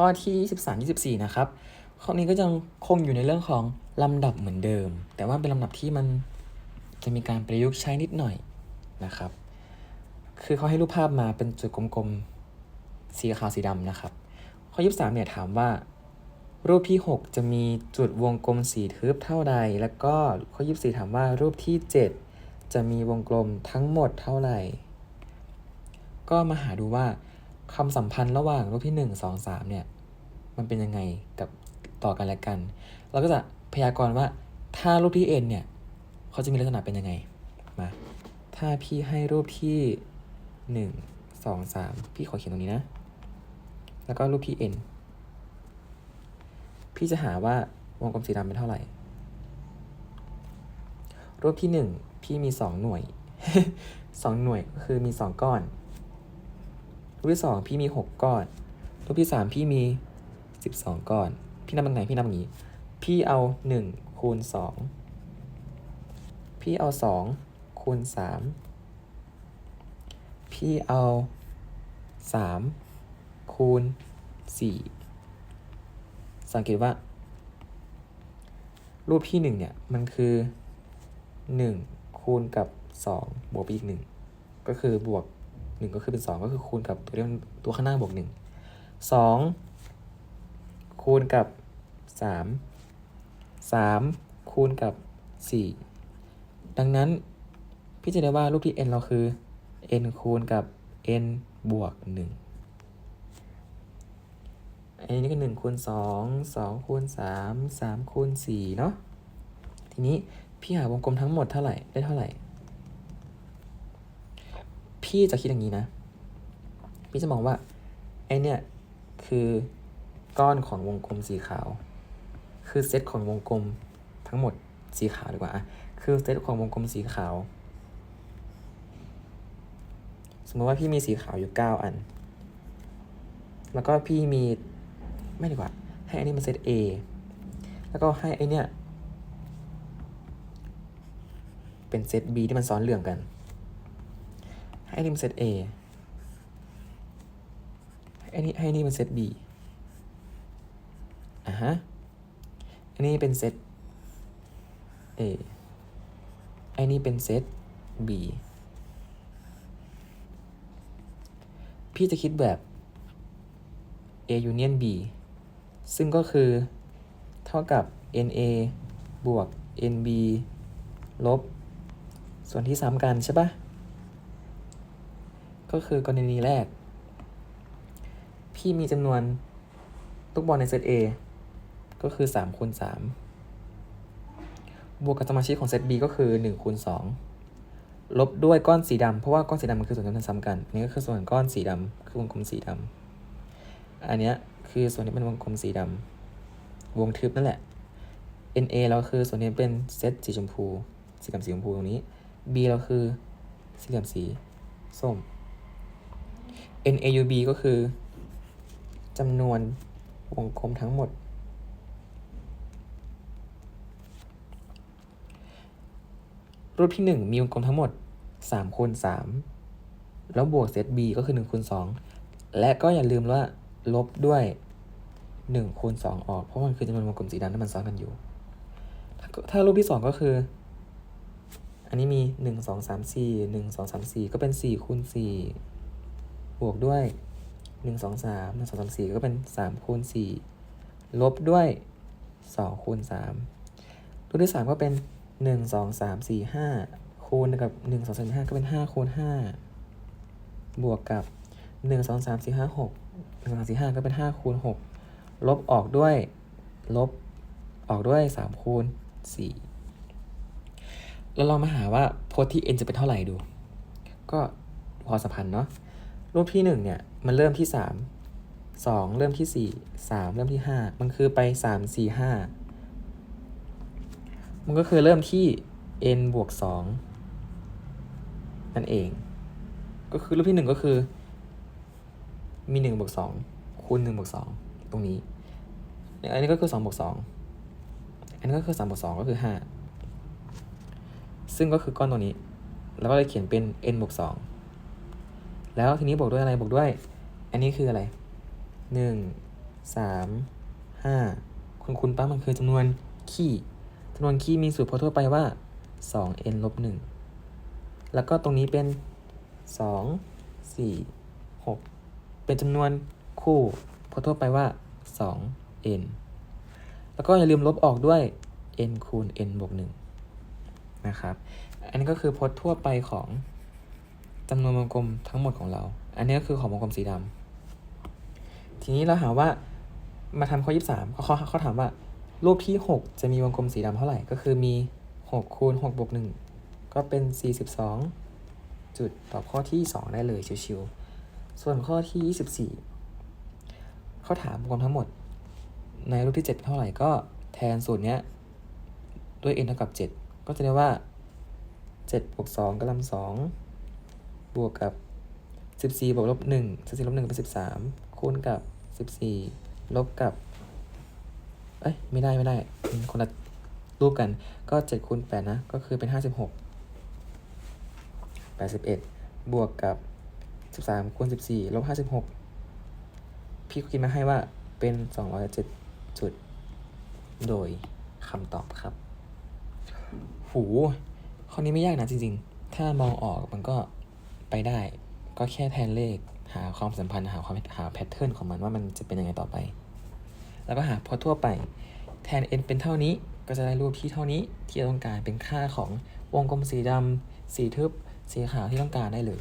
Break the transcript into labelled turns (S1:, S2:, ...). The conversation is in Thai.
S1: ข้อที่ 23 24 นะครับ ข้อนี้ก็ยังคงอยู่ในเรื่องของลำดับเหมือนเดิม แต่ว่าเป็นลำดับที่มันจะมีการประยุกต์ใช้นิดหน่อยนะครับ คือเขาให้รูปภาพมาเป็นจุดกลมๆ สีขาวสีดำนะครับ ข้อ 23 เนี่ยถามว่า รูปที่ 6 จะมีจุดวงกลมสีทึบเท่าใด แล้วก็ข้อ 24 ถามว่ารูปที่ 7 จะมีวงกลมทั้งหมดเท่าไหร่ ก็มาหาดูว่า คำสัมพันธ์ระหว่างรูปที่ 1 2 3เนี่ยมันเป็นยังไงกับต่อกันและกัน เราก็จะพยากรณ์ว่าถ้ารูปที่ n เนี่ยเขาจะมีลักษณะเป็นยังไงมาถ้าพี่ให้รูปที่ 1 2 3 พี่ขอเขียนตรงนี้นะ แล้วก็รูปที่ n พี่จะหาว่าวงกลมสีดำเป็นเท่าไหร่ รูปที่หนึ่งพี่มีสองหน่วยสองหน่วยก็คือมีสองก้อน ปที่สองพี่มีหกก้อน รูปที่สามพี่มีสิบสองก้อน พี่นับยังไงพี่นับอย่างนี้ พี่เอาหนึ่งคูณสองพี่เอาสองคูณสามพี่เอาสามคูณสี่สังเกตว่า รูปที่หนึ่งเนี่ย มันคือหนึ่งคูณกับสองบวกไปอีกหนึ่งก็คือบวก หนึ่งก็คือเป็นสองก็คือคูณกับตัวที่มันตัวข้างหน้าบวกหนึ่งสองคูณกับสามสามคูณกับสี่ดังนั้นพี่จะได้ว่ารูปที่ n เราคือ n คูณกับ n บวกหนึ่งอันนี้ก็หนึ่งคูณสองสองคูณสามสามคูณสี่เนาะ ทีนี้พี่หาวงกลมทั้งหมดเท่าไหร่ ได้เท่าไหร่ พี่จะคิดอย่างนี้นะ พี่จะมองว่าไอเนี่ยคือก้อนของวงกลมสีขาว คือเซตของวงกลมทั้งหมดสีขาวดีกว่าอะคือเซตของวงกลมสีขาว สมมติว่าพี่มีสีขาวอยู่ 9 อัน แล้วก็พี่มีไม่ดีกว่า ให้อันนี้มันเซต A แล้วก็ให้ไอเนี้ยเป็นเซต B ที่มันซ้อนเรื่องกัน ให้นนี้มันเซต A ให้อันนี้ให้นนี้มันเซต B อะฮะ อันนี้เป็นเซต A อันนี้เป็นเซต B พี่จะคิดแบบ A union B ซึ่งก็คือเท่ากับ NA บวก NB ลบ ส่วนที่ซ้ำกันใช่ปะ ก็คือกรณีแรก พี่มีจำนวนลูกบอลในเซต A ก็คือ3คูณ3บวกกับสมาชิกของเซต B ก็คือ1คูณ2ลบด้วยก้อนสีดำเพราะว่าก้อนสีดำมันคือส่วนที่ซ้ำกันอันนี่ก็คือส่วนก้อนสีดำคือวงกลมสีดำอันเนี้ยคือส่วนที่เป็นวงกลมสีดำวงทึบนั่นแหละ NA เราคือส่วนนี้เป็นเซตสีชมพู สีดำสีชมพูตรงนี้ B เราคือสีดำสีส้ม NAUB ก็คือจำนวนวงกลมทั้งหมด รูปที่ 1 มีวงกลมทั้งหมด3คูณ3แล้วบวกเซต B ก็คือ1คูณ2และก็อย่าลืมว่าลบด้วย1คูณ2ออก เพราะมันคือจำนวนวงกลมสีดำที่มันซ้อนกันอยู่ ถ้าถ้ารูปที่ 2 ก็คือ อันนี้มี 1 2 3 4 1 2 3 4 ก็เป็น4คูณ4 บวกด้วย 1 2 3 1 2 3 4 ก็เป็น 3 คูณ 4 ลบด้วย 2 คูณ3รูปที่ 3 ก็เป็น 1 2 3 4 5 คูณกับ 1 2 3 5 ก็เป็น 5 คูณ 5 บวกกับ 1 2 3 4 5 6 1 2 3 4 5 ก็เป็น 5 คูณ 6 ลบออกด้วย ลบออกด้วย 3 คูณ 4 แล้วเรามาหาว่าโพสที่ n จะเป็นเท่าไหร่ดู ก็พอสัมพันธ์เนาะ รูปที่1เนี่ยมันเริ่มที่ 3 2 เริ่มที่ 4 3 เริ่มที่ 5 มันคือไป 3 4 5 มันก็คือเริ่มที่ n บวก2นั่นเอง ก็คือรูปที่ 1 ก็คือ มี1บวก2คูณ1บวก2ตรงนี้อันนี้ก็คือ2บวก2อันนี้ก็คือ3บวก2ก็คือ 5 ซึ่งก็คือก้อนตัวนี้ แล้วก็เลยเขียนเป็น n บวก2 แล้วทีนี้บวกด้วยอะไรบวกด้วย อันนี้คืออะไร1สามห้าคุณคุณป้ามันคือจำนวนคี่จำนวนคี่มีสูตรพจน์ทั่วไปว่าสอง n ลบหนึ่งแล้วก็ตรงนี้เป็นสองสี่หกเป็นจำนวนคู่พจน์ทั่วไปว่าสอง n แล้วก็อย่าลืมลบออกด้วย n คูณ n บวกหนึ่งนะครับ อันนี้ก็คือพจน์ทั่วไปของ จำนวนวงกลมทั้งหมดของเรา อันนี้ก็คือของวงกลมสีดำทีนี้เราหาว่ามาทำข้อ 23เขาเขาเขาถามว่ารูปที่ 6 จะมีวงกลมสีดำเท่าไหร่ ก็คือมี 6 คูณ6บวก1ก็เป็น 42 จุดตอบข้อที่ 2 ได้เลยชิวๆ ส่วนข้อที่ 24 เขาถามวงกลมทั้งหมด ในรูปที่ 7 เท่าไหร่ก็แทนสูตรเนี้ยด้วย n เท่ากับ 7 ก็จะได้ว่า7บวก2กำลัง2 บวกกับ 14 บวกลบ1 14ลบ1เป็น13 คูณกับ 14 ลบกับ เอ้ย ไม่ได้ไม่ได้ คนละรูปกัน ก็ 7 คูณ 8 นะ ก็คือเป็น 56 81 บวกกับ 13 คูณ 14 ลบ 56 พี่ก็คิดมาให้ว่าเป็น 207 จุด โดยคำตอบครับ หู ข้อนี้ไม่ยากนะจริงๆ ถ้ามองออกมันก็ ไปได้ก็แค่แทนเลขหาความสัมพันธ์หาความหาแพทเทิร์นของมันว่ามันจะเป็นยังไงต่อไป แล้วก็หาพอทั่วไปแทน n เป็นเท่านี้ก็จะได้รูปที่เท่านี้ที่เราต้องการเป็นค่าของวงกลมสีดำสีทึบสีขาวที่ต้องการได้เลย